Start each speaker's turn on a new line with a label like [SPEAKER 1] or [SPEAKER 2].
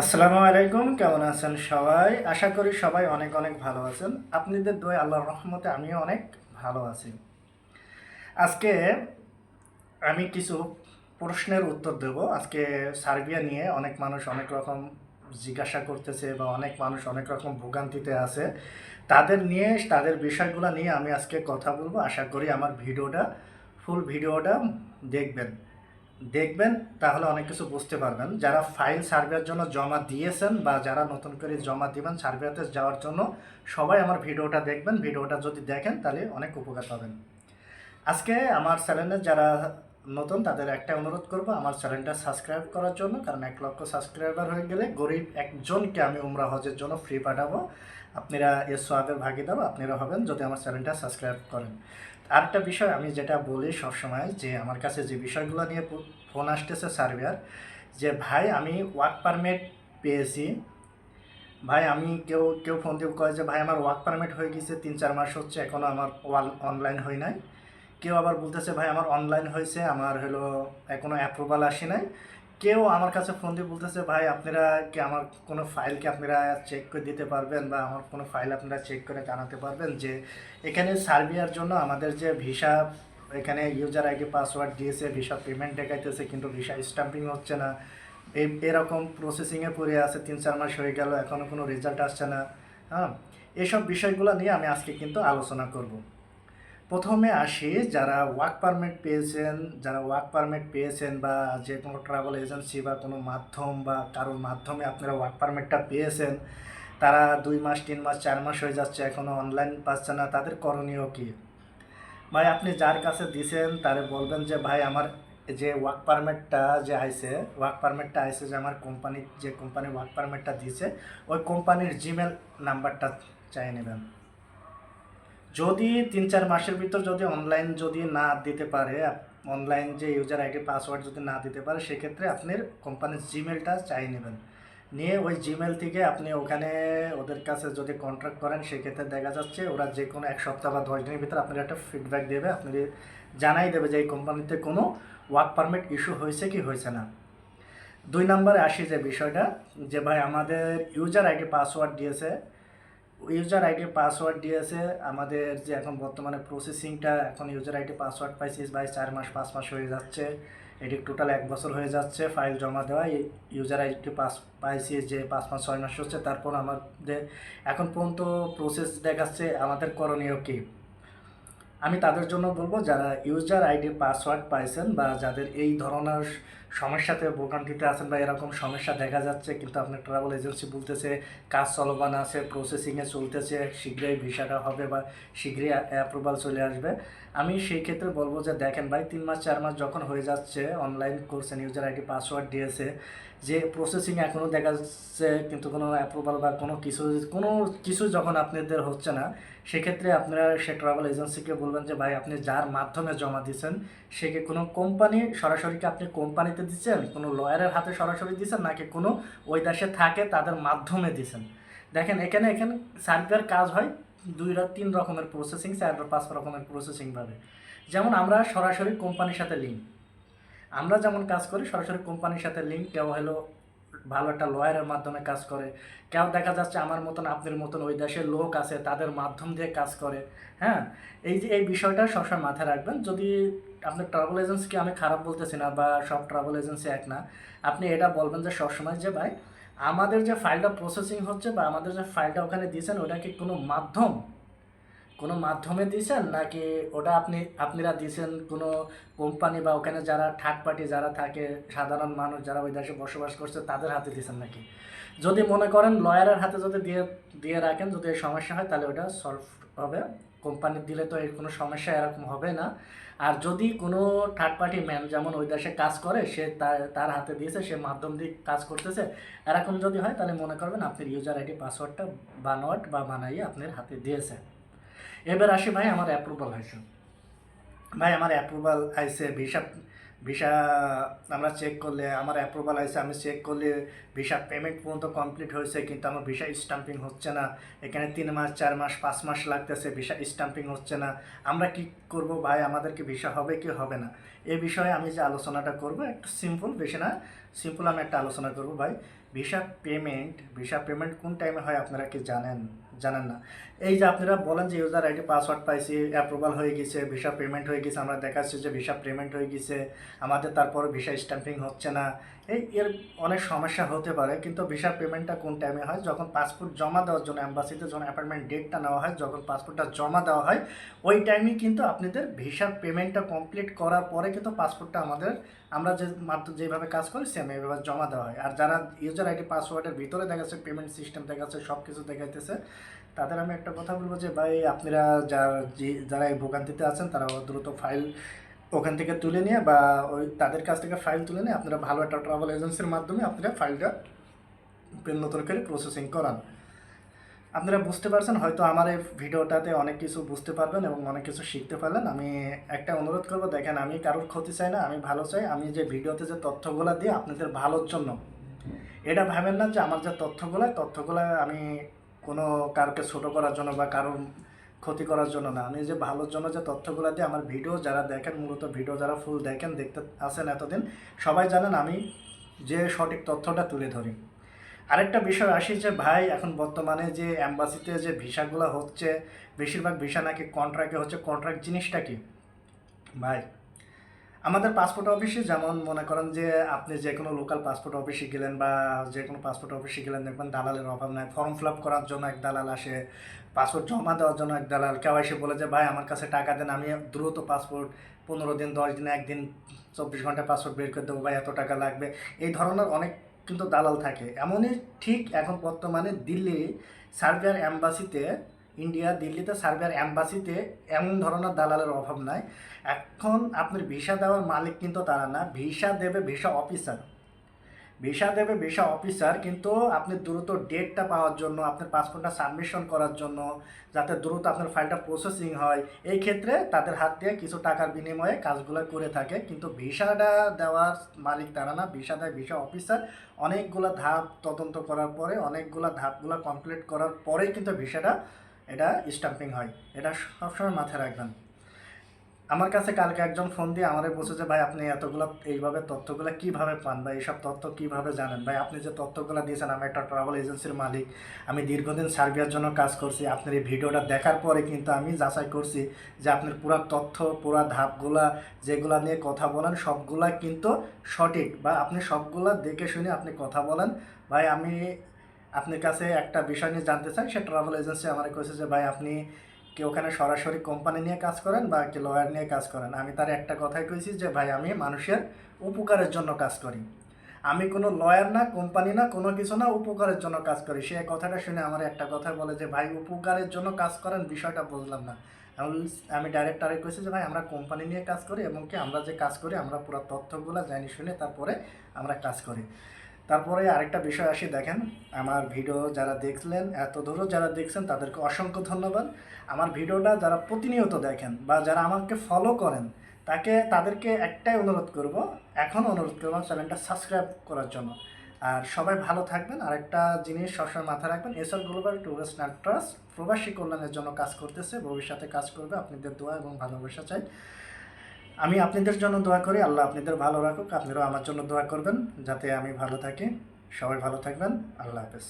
[SPEAKER 1] আসসালামু আলাইকুম, কেমন আছেন সবাই? আশা করি সবাই অনেক অনেক ভালো আছেন। আপনাদের দোয় আল্লাহর রহমতে আমিও অনেক ভালো আছি। আজকে আমি কিছু প্রশ্নের উত্তর দেব। আজকে সার্বিয়া নিয়ে অনেক মানুষ অনেক রকম জিজ্ঞাসা করতেছে বা অনেক মানুষ অনেক রকম ভোগান্তিতে আছে। তাদের নিয়ে, তাদের বিষয়গুলো নিয়ে আমি আজকে কথা বলব। আশা করি আমার ভিডিওটা, ফুল ভিডিওটা দেখবেন। দেখবেন, তাহলে অনেক কিছু বুঝতে পারবেন। যারা ফাইল সার্ভের জন্য জমা দিয়েছেন বা যারা নতুন করে জমা দিবেন সার্ভেতে যাওয়ার জন্য, সবাই আমার ভিডিওটা দেখবেন। ভিডিওটা যদি দেখেন, তাহলে অনেক উপকার পাবেন। আজকে আমার চ্যানেলে যারা নতুন, তাদের একটা অনুরোধ করব, আমার চ্যানেলটা সাবস্ক্রাইব করার জন্য, কারণ এক লক্ষ সাবস্ক্রাইবার হয়ে গেলে গরিব একজনকে আমি উমরা হজের জন্য ফ্রি পাঠাবো। আপনারা এর সোয়াবের ভাগিদার, আপনারা হবেন যদি আমার চ্যানেলটা সাবস্ক্রাইব করেন। আরেকটা বিষয়, আমি যেটা বলি সবসময় যে আমার কাছে যে বিষয়গুলো নিয়ে ফোন আসতেছে সার্ভিয়ার যে ভাই আমি ওয়ার্ক পারমিট পেয়েছি। ভাই আমি কেউ কেউ ফোন দিয়ে কয় যে ভাই আমার ওয়ার্ক পারমিট হয়ে গেছে, তিন চার মাস হচ্ছে এখনও আমার অনলাইন হয় নাই। কেউ আবার বলতেছে, ভাই আমার অনলাইন হয়েছে, আমার হলো এখনও অ্যাপ্রুভাল আসে নাই। কেউ আমার কাছে ফোন দিয়ে বলতেছে, ভাই, আপনারা কি আমার কোনো ফাইলকে আপনারা চেক করে দিতে পারবেন বা আমার কোনো ফাইল আপনারা চেক করে জানাতে পারবেন যে এখানে সার্বিয়ার জন্য আমাদের যে ভিসা এখানে ইউজার আইডি পাসওয়ার্ড দিয়েছে ভিসা পেমেন্ট দেখাইতেছে, কিন্তু ভিসা স্টাম্পিং হচ্ছে না। এই এরকম প্রসেসিংয়ে পড়ে আছে, তিন চার মাস হয়ে গেল এখনও কোনো রেজাল্ট আসছে না। হ্যাঁ এসব বিষয়গুলো নিয়ে আমি আজকে কিন্তু আলোচনা করব। প্রথমে আসি যারা ওয়ার্ক পারমিট পেয়েছেন, যারা ওয়ার্ক পারমিট পেয়েছেন বা যে কোনো ট্রাভেল এজেন্সি বা কোনো মাধ্যম বা কারোর মাধ্যমে আপনারা ওয়ার্ক পারমিটটা পেয়েছেন, তারা দুই মাস, তিন মাস, চার মাস হয়ে যাচ্ছে এখনও অনলাইন পাচ্ছে না, তাদের করণীয় কী? ভাই, আপনি যার কাছে দিছেন তারে বলবেন যে, ভাই, আমার যে ওয়ার্ক পারমিটটা যে আইসে ওয়ার্ক পারমিটটা আইছে যে আমার কোম্পানি যে কোম্পানি ওয়ার্ক পারমিটটা দিছে, ওই কোম্পানির জিমেল নাম্বারটা চাই নেবেন। যদি তিন চার মাসের ভিতর যদি অনলাইন যদি না দিতে পারে অনলাইন যে ইউজার আইডি পাসওয়ার্ড যদি না দিতে পারে, সেক্ষেত্রে আপনার কোম্পানির জিমেলটা চাই নেবেন। নিয়ে ওই জিমেল থেকে আপনি ওখানে ওদের কাছে যদি কন্ট্রাক্ট করেন, সেক্ষেত্রে দেখা যাচ্ছে ওরা যে কোনো এক সপ্তাহ বা দশ দিনের ভিতরে আপনার একটা ফিডব্যাক দেবে আপনি জানাই দেবে যে এই কোম্পানিতে কোনো ওয়ার্ক পারমিট ইস্যু হয়েছে কি হয়েছে না। দুই নম্বরে আসি যে বিষয়টা, যে ভাই আমাদের ইউজার আইডি পাসওয়ার্ড দিয়েছে ইউজার আইডি পাসওয়ার্ড দিয়েছে। আমাদের যে এখন বর্তমানে প্রসেসিংটা এখন ইউজার আইডি পাসওয়ার্ড পাইছি ভাই, চার মাস, পাঁচ মাস হয়ে যাচ্ছে। এটি টোটাল এক বছর হয়ে যাচ্ছে ফাইল জমা দেওয়া। ইউজার আইডি পাস, পাইছি যে পাঁচ মাস, ছয় মাস হচ্ছে, তারপর আমাদের এখন পর্যন্ত প্রসেস দেখাচ্ছে আমাদের করণীয় কী? আমি তাদের জন্য বলব, যারা ইউজার আইডি পাসওয়ার্ড পাইছেন বা যাদের এই ধরনের সমস্যাতে ভোগান্তিতে আছেন বা এরকম সমস্যা দেখা যাচ্ছে, কিন্তু আপনার ট্রাভেল এজেন্সি বলতেছে, কাজ চলমান আছে প্রসেসিংয়ে চলতেছে, শীঘ্রই ভিসাটা হবে বা শীঘ্রই অ্যাপ্রুভাল চলে আসবে। আমি সেই ক্ষেত্রে বলব যে, দেখেন ভাই, তিন মাস, চার মাস যখন হয়ে যাচ্ছে অনলাইন করছেন ইউজার আইডি পাসওয়ার্ড দিয়েছে, যে প্রসেসিং এখনও দেখা যাচ্ছে, কিন্তু কোনো অ্যাপ্রুভাল বা কোনো কিছু কোনো কিছু যখন আপনাদের হচ্ছে না, সেক্ষেত্রে আপনারা সে ট্রাভেল এজেন্সিকে বলবেন যে, ভাই, আপনি যার মাধ্যমে জমা দিচ্ছেন সে কি কোনো কোম্পানি সরাসরি আপনি কোম্পানিতে দিচ্ছেন, কোনো লয়ারের হাতে সরাসরি দিচ্ছেন নাকি কোনো ওই দেশে থাকে তাদের মাধ্যমে দিচ্ছেন? দেখেন, এখানে এখানে সার্ভের কাজ হয় দুই তিন রকমের প্রসেসিং চার পাঁচ রকমের প্রসেসিং ভাবে। যেমন আমরা সরাসরি কোম্পানির সাথে লিঙ্ক আমরা যেমন কাজ করি, সরাসরি কোম্পানির সাথে লিঙ্ক কেউ হলো ভালো একটা লয়ারের মাধ্যমে কাজ করে। কেউ দেখা যাচ্ছে আমার মতন আপনার মতন ওই দেশের লোক আছে, তাদের মাধ্যম দিয়ে কাজ করে হ্যাঁ? এই যে, এই বিষয়টা সবসময় মাথায় রাখবেন। যদি আপনার ট্রাভেল এজেন্সিকে আমি খারাপ বলতেছি না বা সব ট্রাভেল এজেন্সি এক না, আপনি এটা বলবেন যে সবসময় যে, ভাই, আমাদের যে ফাইলটা প্রসেসিং হচ্ছে বা আমাদের যে ফাইলটা ওখানে দিয়েছেন ওটা কি কোনো মাধ্যম কোনো মাধ্যমে দিয়েছেন? নাকি ওটা আপনি, আপনারা দিয়েছেন কোনো কোম্পানি বা ওখানে যারা থার্ড পার্টি যারা থাকে, সাধারণ মানুষ যারা ওই দেশে বসবাস করছে, তাদের হাতে দিয়েছেন নাকি? যদি মনে করেন লয়ারের হাতে যদি দিয়ে দিয়ে রাখেন, যদি সমস্যা হয়, তাহলে ওটা সলভ হবে। কোম্পানি দিলে তো এর কোনো সমস্যা এরকম হবে না। আর যদি কোনো থার্ড পার্টি ম্যান যেমন ওই দেশে কাজ করে, সে তার হাতে দিয়েছে, সে মাধ্যম দিয়ে কাজ করতেছে, এরকম যদি হয়, তাহলে মনে করবেন আপনার ইউজার আইডি পাসওয়ার্ডটা বানোয়াট বা বানাইয়ে আপনার হাতে দিয়েছে। এবার আসি ভাই আমার অ্যাপ্রুভাল হয়েছে। ভাই আমার অ্যাপ্রুভাল আইসে ভিসা ভিসা আমরা চেক করলে, আমার অ্যাপ্রুভাল আইসে আমি চেক করলে ভিসা পেমেন্ট পর্যন্ত কমপ্লিট হয়েছে, কিন্তু আমার ভিসা স্টাম্পিং হচ্ছে না। এখানে তিন মাস, চার মাস, পাঁচ মাস লাগতেছে ভিসা স্টাম্পিং হচ্ছে না। আমরা কি করব ভাই? আমাদেরকে ভিসা হবে কি হবে না? এই বিষয়ে আমি যে আলোচনাটা করব, একটু সিম্পল বেশি না সিম্পল আমি একটা আলোচনা করব ভাই। ভিসা পেমেন্ট ভিসা পেমেন্ট কোন টাইমে হয় আপনারা কি জানেন? জানেন না। এই যে আপনারা বলেন যে ইউজার আইডি পাসওয়ার্ড পাইছি অ্যাপ্রুভাল হয়ে গেছে ভিসা পেমেন্ট হয়ে গেছে, আমরা দেখাচ্ছি যে ভিসা পেমেন্ট হয়ে গেছে, আমাদের তারপর ভিসা স্ট্যাম্পিং হচ্ছে না। এই এর অনেক সমস্যা হতে পারে, কিন্তু ভিসা পেমেন্টটা কোন টাইমে হয়? যখন পাসপোর্ট জমা দেওয়ার জন্য অ্যাম্বাসিতে যখন অ্যাপয়েন্টমেন্ট ডেটটা নেওয়া হয়, যখন পাসপোর্টটা জমা দেওয়া হয়, ওই টাইমেই কিন্তু আপনাদের ভিসার পেমেন্টটা কমপ্লিট করার পরে কিন্তু পাসপোর্টটা আমাদের, আমরা যে মাত্র যেভাবে কাজ করি সেম এইভাবে জমা দেওয়া হয়। আর যারা ইউজার আইডি পাসওয়ার্ডের ভিতরে দেখাচ্ছে পেমেন্ট সিস্টেম দেখাচ্ছে সব কিছু দেখাইতেছে, তাদের আমি একটা কথা বলব যে, ভাই, আপনারা যারা যারা এই ভোগান্তিতে আছেন তারা দ্রুত ফাইল ওখান থেকে তুলে নিয়ে বা ওই তাদের কাছ থেকে ফাইল তুলে নিয়ে আপনারা ভালো একটা ট্রাভেল এজেন্সির মাধ্যমে আপনারা ফাইলটা নতুন করে প্রসেসিং করান। আপনারা বুঝতে পারছেন, হয়তো আমার এই ভিডিওটাতে অনেক কিছু বুঝতে পারবেন এবং অনেক কিছু শিখতে পারলেন। আমি একটা অনুরোধ করব, দেখেন আমি কারোর ক্ষতি চাই না, আমি ভালো চাই। আমি যে ভিডিওতে যে তথ্যগুলো দিই আপনাদের ভালোর জন্য। এটা ভাবেন না যে আমার যে তথ্যগুলো তথ্যগুলো আমি কোনো কারোকে ছোটো করার জন্য বা কারোর ক্ষতি করার জন্য না। আমি যে ভালোর জন্য যে তথ্যগুলো দিই আমার ভিডিও যারা দেখেন, মূলত ভিডিও যারা ফুল দেখেন, দেখতে আসেন এতদিন, সবাই জানেন আমি যে সঠিক তথ্যটা তুলে ধরি। আরেকটা বিষয় আসি যে, ভাই, এখন বর্তমানে যে অ্যাম্বাসিতে যে ভিসাগুলো হচ্ছে, বেশিরভাগ ভিসা নাকি কন্ট্রাক্টে হচ্ছে। কন্ট্রাক্ট জিনিসটা কি? ভাই আমাদের পাসপোর্ট অফিসে যেমন মনে করেন যে আপনি যে কোনো লোকাল পাসপোর্ট অফিসে গেলেন বা যে কোনো পাসপোর্ট অফিসে গেলেন, দেখবেন দালালের অভাব নাই। ফর্ম ফিল আপ করার জন্য এক দালাল আসে পাসপোর্ট জমা দেওয়ার জন্য এক দালাল। কেউ এসে বলে যে, ভাই, আমার কাছে টাকা দেন, আমি দ্রুত পাসপোর্ট পনেরো দিন, দশ দিন, একদিন, চব্বিশ ঘণ্টা পাসপোর্ট বের করে দেবো, ভাই, এত টাকা লাগবে। এই ধরনের অনেক কিন্তু দালাল থাকে। এমনই ঠিক এখন বর্তমানে দিল্লি, সার্বিয়ার অ্যাম্বাসিতে ইন্ডিয়া, দিল্লিতে সার্বিয়ার অ্যাম্বাসিতে এমন ধরনের দালালের অভাব নাই। এখন আপনার ভিসা দেওয়ার মালিক কিন্তু তারা না। ভিসা দেবে ভিসা অফিসার। ভিসা দেবে ভিসা অফিসার, কিন্তু আপনি দ্রুত ডেটটা পাওয়ার জন্য, আপনার পাসপোর্টটা সাবমিশন করার জন্য, যাতে দ্রুত আপনার ফাইলটা প্রসেসিং হয়, এই ক্ষেত্রে তাদের হাত দিয়ে কিছু টাকার বিনিময়ে কাজগুলো করে থাকে। কিন্তু ভিসাটা দেওয়ার মালিক তারা না। ভিসা দেয় ভিসা অফিসার। অনেকগুলো ধাপ তদন্ত করার পরে, অনেকগুলো ধাপগুলো কমপ্লিট করার পরেই কিন্তু ভিসাটা এটা স্টাম্পিং হয়। এটা সবসময় মাথায় রাখবেন। আমার কাছে কালকে একজন ফোন দিয়ে আমারে বলছে যে, ভাই, আপনি এতগুলো এইভাবে তথ্যগুলো কীভাবে পান? বা এইসব তথ্য কীভাবে জানেন? ভাই, আপনি যে তথ্যগুলো দিয়েছেন, আমি একটা ট্রাভেল এজেন্সির মালিক। আমি দীর্ঘদিন সার্ভিয়ার জন্য কাজ করছি। আপনার এই ভিডিওটা দেখার পরে কিন্তু আমি যাচাই করছি যে, আপনার পুরা তথ্য, পুরা ধাপগুলা, যেগুলা নিয়ে কথা বলেন, সবগুলা কিন্তু সঠিক। বা আপনি সবগুলা দেখে শুনে আপনি কথা বলেন। ভাই, আমি আপনার কাছে একটা বিষয় নিয়ে জানতে চাই, সে ট্রাভেল এজেন্সি আমার কয়েছে যে, ভাই, আপনি কি ওখানে সরাসরি কোম্পানি নিয়ে কাজ করেন বা কি লয়ার নিয়ে কাজ করেন? আমি তার একটা কথাই কইছি যে, ভাই, আমি মানুষের উপকারের জন্য কাজ করি। আমি কোনো লয়ার না কোম্পানি না, কোনো কিছু না উপকারের জন্য কাজ করি। সে কথাটা শুনে আমার একটা কথা বলে যে, ভাই, উপকারের জন্য কাজ করেন, বিষয়টা বুঝলাম না। আমি বলছি- আমি ডাইরেক্ট আরেক কইছি যে, ভাই, আমরা কোম্পানি নিয়ে কাজ করি এবং কি আমরা যে কাজ করি, আমরা পুরো তথ্যগুলো জানি শুনে তারপরে আমরা কাজ করি। তারপরে আরেকটা বিষয় আসি, দেখেন, আমার ভিডিও যারা দেখলেন, এত দূরও যারা দেখছেন, তাদেরকে অসংখ্য ধন্যবাদ। আমার ভিডিওটা যারা প্রতিনিয়ত দেখেন বা যারা আমাকে ফলো করেন, তাকে, তাদেরকে একটাই অনুরোধ করব, এখন অনুরোধ করব চ্যানেলটা সাবস্ক্রাইব করার জন্য। আর সবাই ভালো থাকবেন। আর একটা জিনিস সবসময় মাথায় রাখবেন এসব গ্লোবাল টুরিস্ট অ্যান্ড ট্রাস্ট প্রবাসী কল্যাণের জন্য কাজ করতেছে, ভবিষ্যতে কাজ করবে। আপনাদের দোয়া এবং ভালোবাসা চাই। আমি আপনাদের জন্য দোয়া করি, আল্লাহ আপনাদের ভালো রাখুক আপনারাও আমার জন্য দোয়া করবেন, যাতে আমি ভালো থাকি। সবাই ভালো থাকবেন, আল্লাহ হাফেজ।